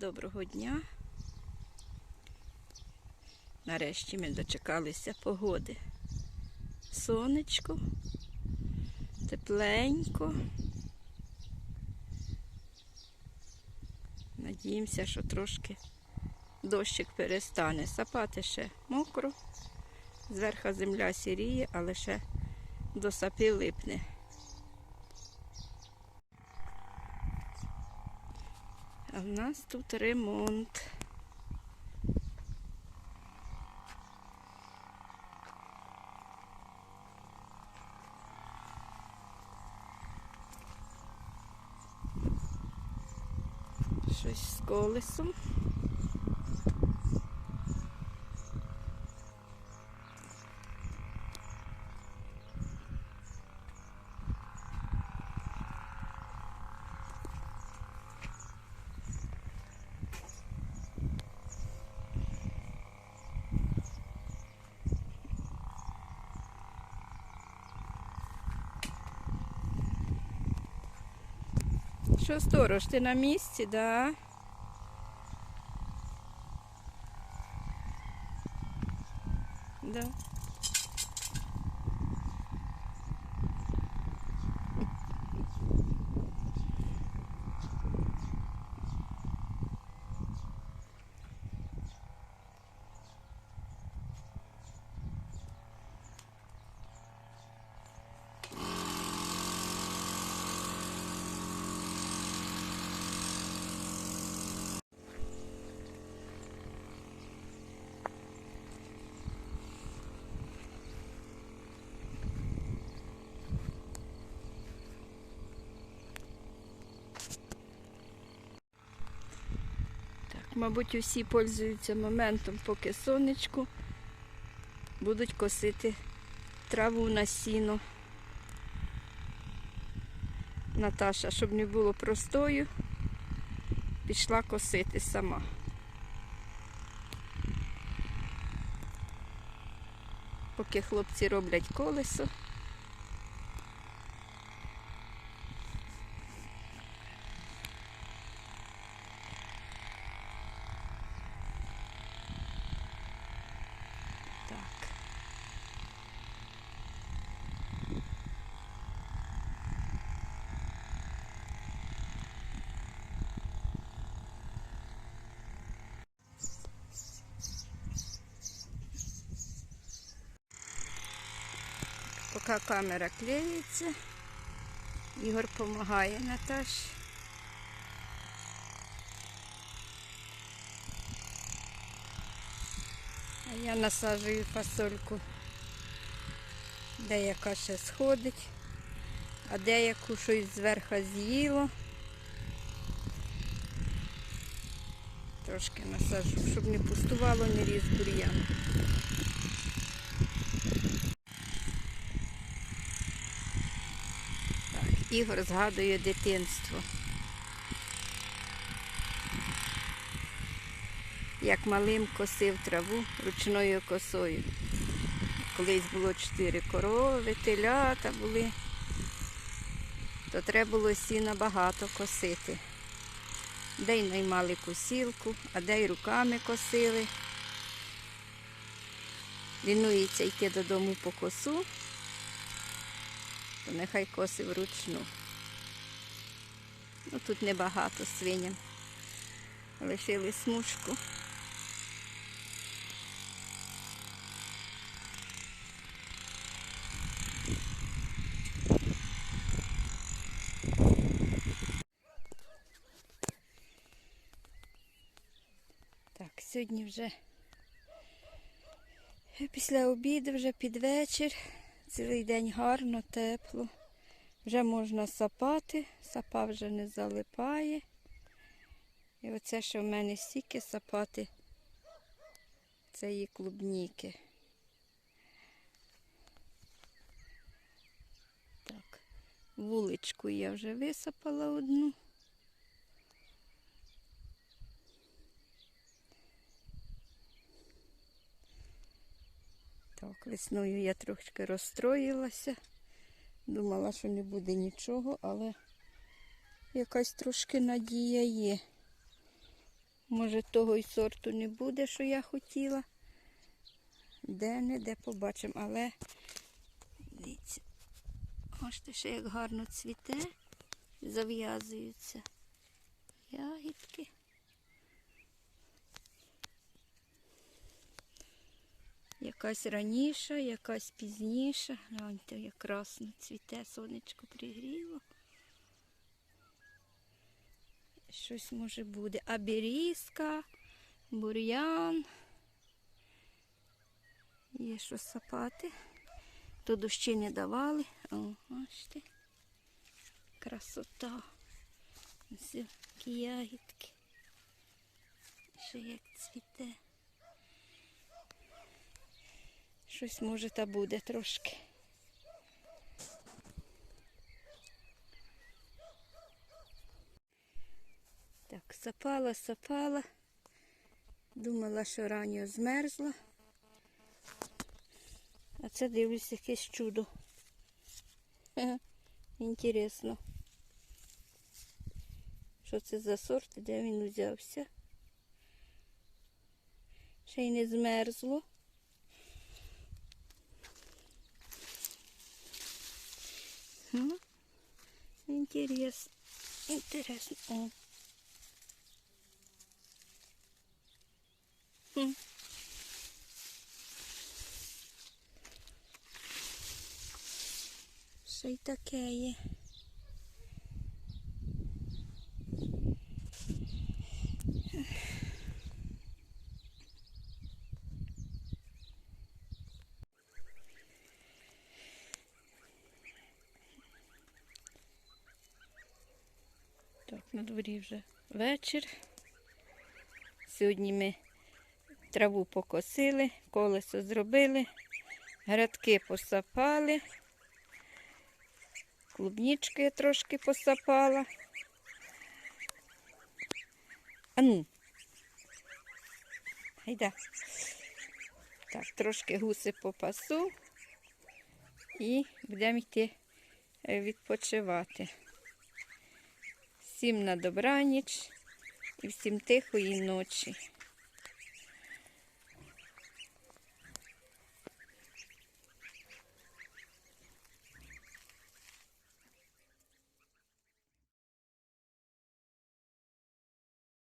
Доброго дня. Нарешті ми дочекалися погоди. Сонечко, тепленько. Надіємося, що трошки дощик перестане. Сапати ще мокро. Зверха земля сіріє, але ще до сапи липне. А в нас тут ремонт. Щось з колесом. Що, сторож, ти на місці, да? Так, мабуть, усі пользуються моментом, поки сонечку будуть косити траву на сіно. Наташа, щоб не було простою, пішла косити сама. Поки хлопці роблять колесо. Так. Поки камера клеїться, Ігор допомагає Наташі. А я насаджую фасольку. Деяка ще сходить, а деяку щось зверху з'їло. Трошки насаджу, щоб не пустувало, не різ бур'ян. Ігор згадує дитинство. як малим косив траву ручною косою. Колись було чотири корови, телята були, то треба було сіна багато косити. Де й наймали косілку, а де й руками косили. Лінується йти додому по косу, то нехай косив вручну. Ну тут небагато свиням. Лишили смужку. Так, сьогодні вже після обіду, вже під вечір. Цілий день гарно, тепло. Вже можна сапати, сапа вже не залипає. І оце, що в мене стільки сапати, це її клубніки. Так, вуличку я вже висапала одну. Так, весною я трошки розстроїлася. Думала, що не буде нічого, але якась трошки надія є. Може, того й сорту не буде, що я хотіла. Де не де побачимо, але дивіться. Бачите, ще як гарно цвіте, зав'язуються ягідки. Якась раніша, якась пізніша. Гляньте, як красно цвіте, сонечко пригріло. Щось може буде. А берізка, бур'ян. Є що сапати. То дощі не давали. О, бачите. Красота. Ось які ягідки. Ще як цвіте. Щось може та буде трошки. Так, сапала, сапала. Думала, що ранньо змерзла. А це дивлюсь якесь чудо. Інтересно. Що це за сорт і де він узявся? Ще й не змерзло. Хм. Інтересно. Інтересно. О. Хм. Ще й таке на дворі вже вечір. Сьогодні ми траву покосили, колесо зробили, градки посапали, клубнічки я трошки посапала. А ну. Гайда. Так, трошки гуси попасу і будемо йти е, відпочивати. Всім на добраніч і всім тихої ночі.